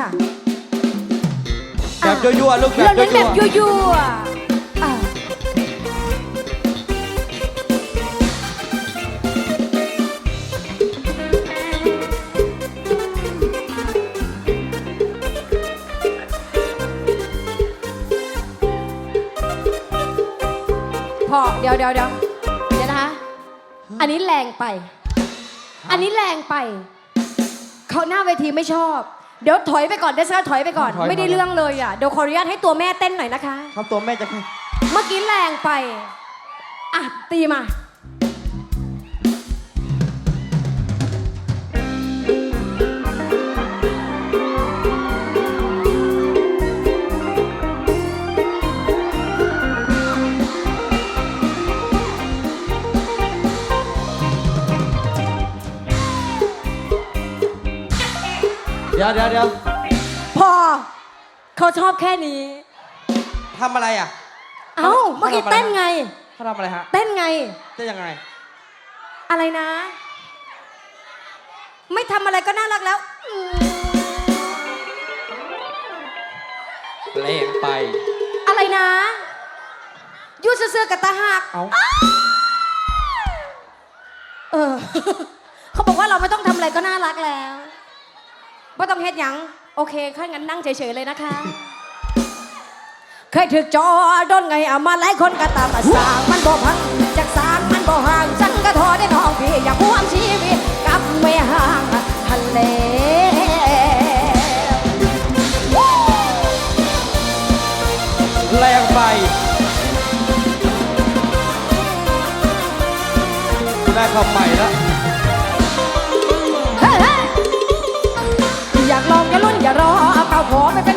ค่ะแบบยั่วๆลูกแบเราบเน้นแบบยั่วยั่วๆอะพอเดี๋ยวเดี๋ยวเดี๋ยวเดี๋ยวนะคะ อันนี้แรงไป อันนี้แรงไป เขาหน้าเวทีไม่ชอบ เดี๋ยวถอยไปก่อนเดซ่าถอยไปก่อนไม่ได้เรื่องเลยอะ เดี๋ยวขออนุญาตให้ตัวแม่เต้นหน่อยนะคะๆทำตัวแม่จะ เมื่อกี้แรงไป อะ ตีมา ดี๋ยวเดี๋ยวเดี๋ยวพอ เขาชอบแค่นี้ ทำอะไรอะ เอ้า เมื่อกี้เต้นไง เขาทำอะไรฮะเต้นไงจะยังไง อะไรนะ ไม่ทำอะไรก็น่ารักแล้วอืมแรงไป อะไรนะอยูเสื้อๆกับตาหัก เอาเออ เขาบอกว่าเราไม่ต้องทำอะไรก็น่ารักแล้วไม่ ต้องเฮ็ดหยัง โอเคข้างั้นนั่งเฉยๆเลยนะคะ เคยถึกจอโดนไงเอามาหลายคนก็ตามมาสร้างมันบ่พังจากสร้างมันบ่ห่างฉันก็ทอได้น้องพี่อยากร่วมชีวิตกับแม่ห่างทะเลแรงไปแม่คำใหม่แล้ว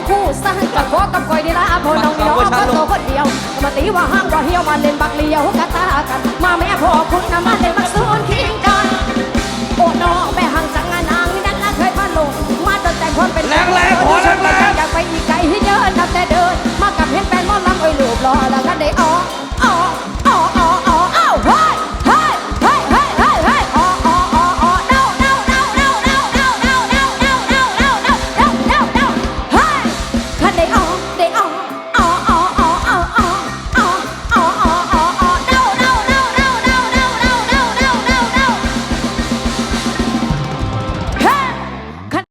คู่สร้างกับขอกับคอยดีละพอน้องเดียวพอโตคนเดียวมาตีว่าห้างว่าเหี่ยวมาเล่นบักเลียวกะตากัน มาแม่พอ